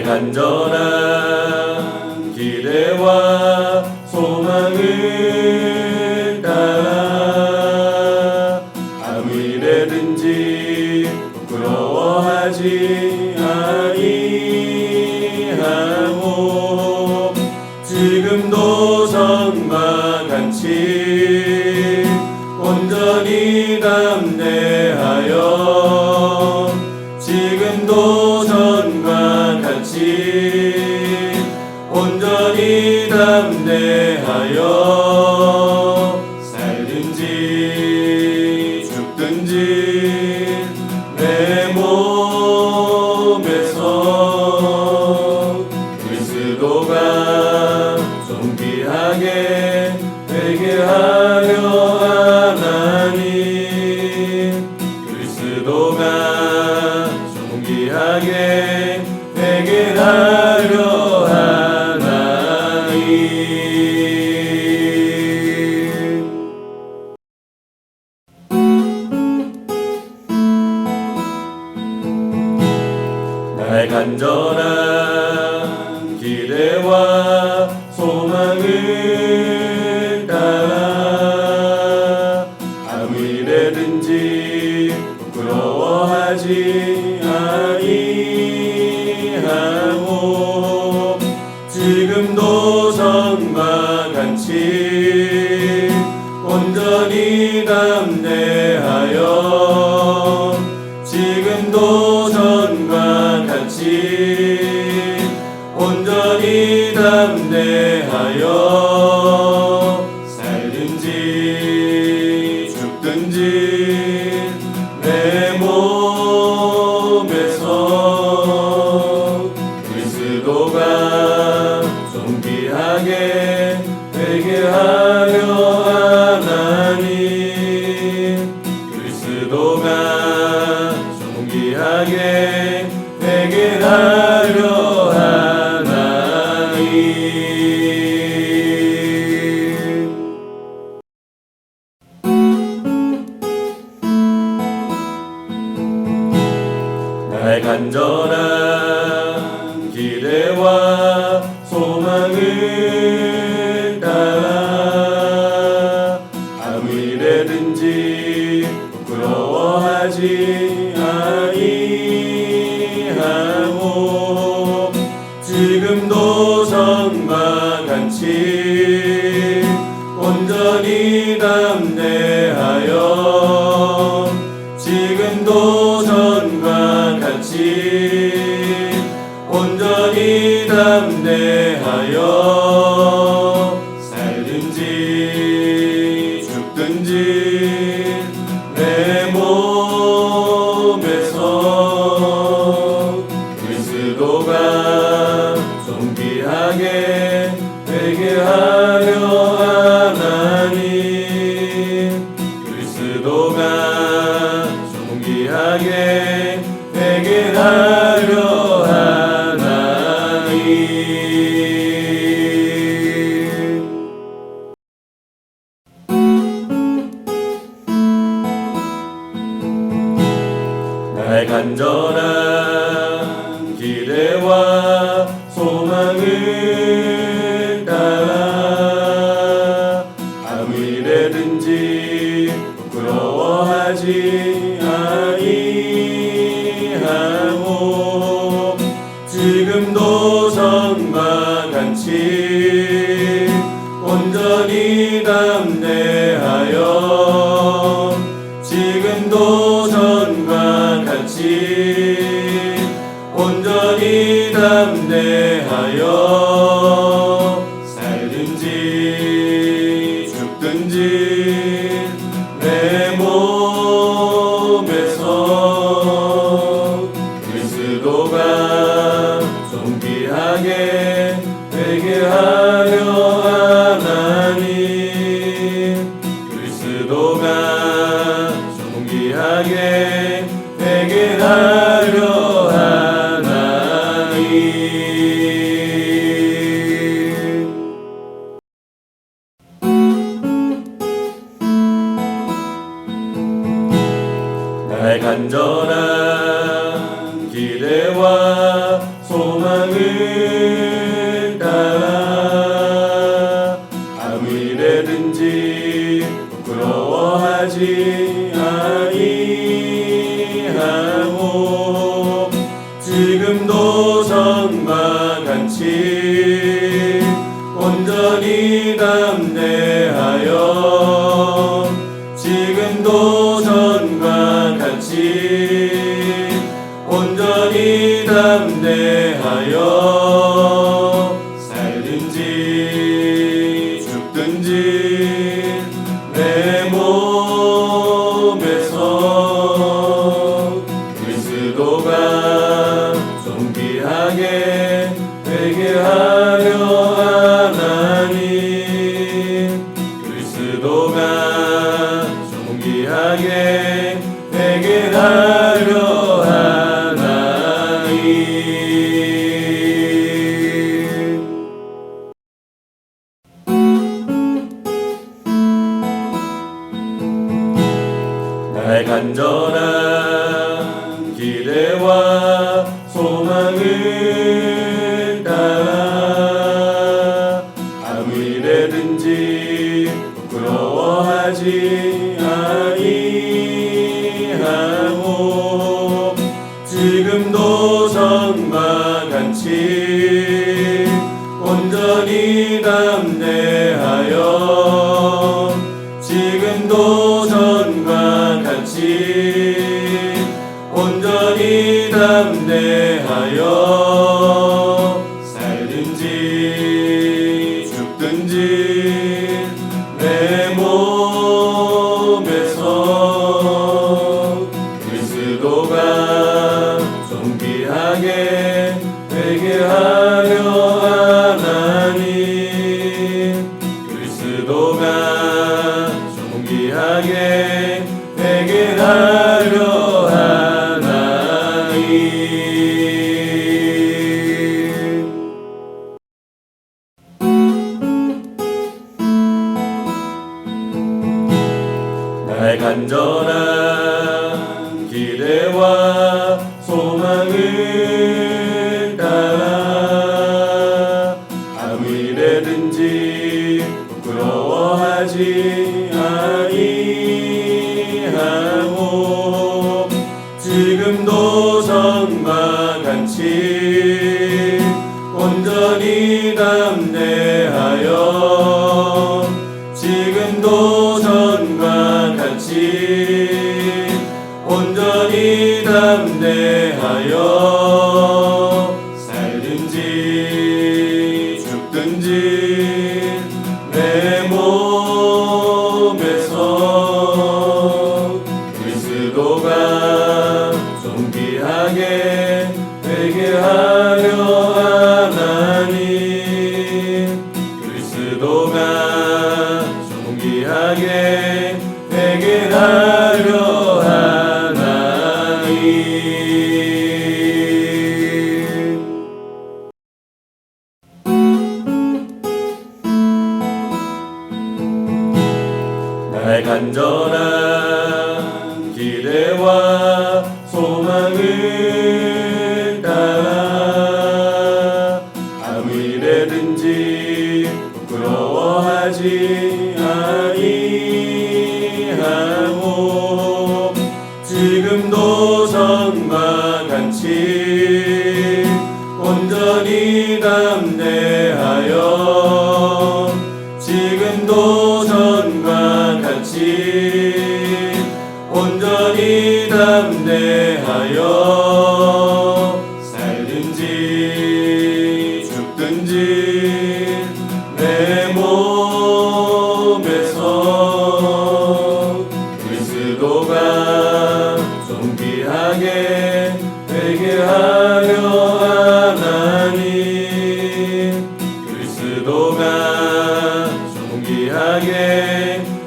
날 간절한 귀하게 내게 나 grande. 간절한 기대와 소망을 따라 아무 일에든지 부끄러워하지 담대하여. 몸에서 그리스도가 존귀하게 되게 하려 하나님. 그리스도가 존귀하게 되게 하려 하나님. 하지 아니하고 지금도 전과 같이 온전히 담대하여 지금도 전과 같이 온전히 담대하여 나의 간절한 기대와 소망을 따라 아무 일에든지 부끄러워하지 아니하고 지금도 전망한치 온전히 담 Ve 내게 되게 하려 하나니. 그리스도가 존귀하게 되게 하려 하나니. 날 간절한 기대와 Hallelujah.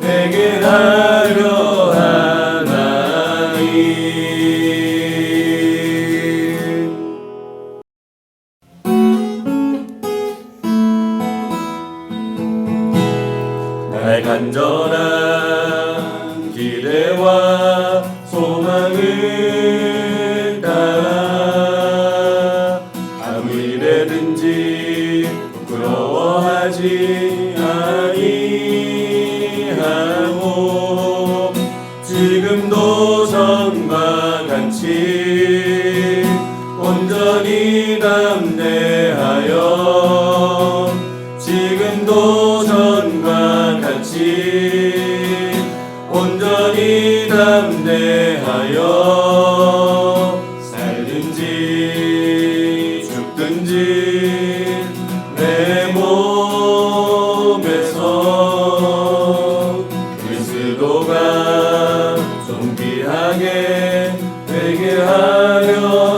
내게 나를 존귀하게 하려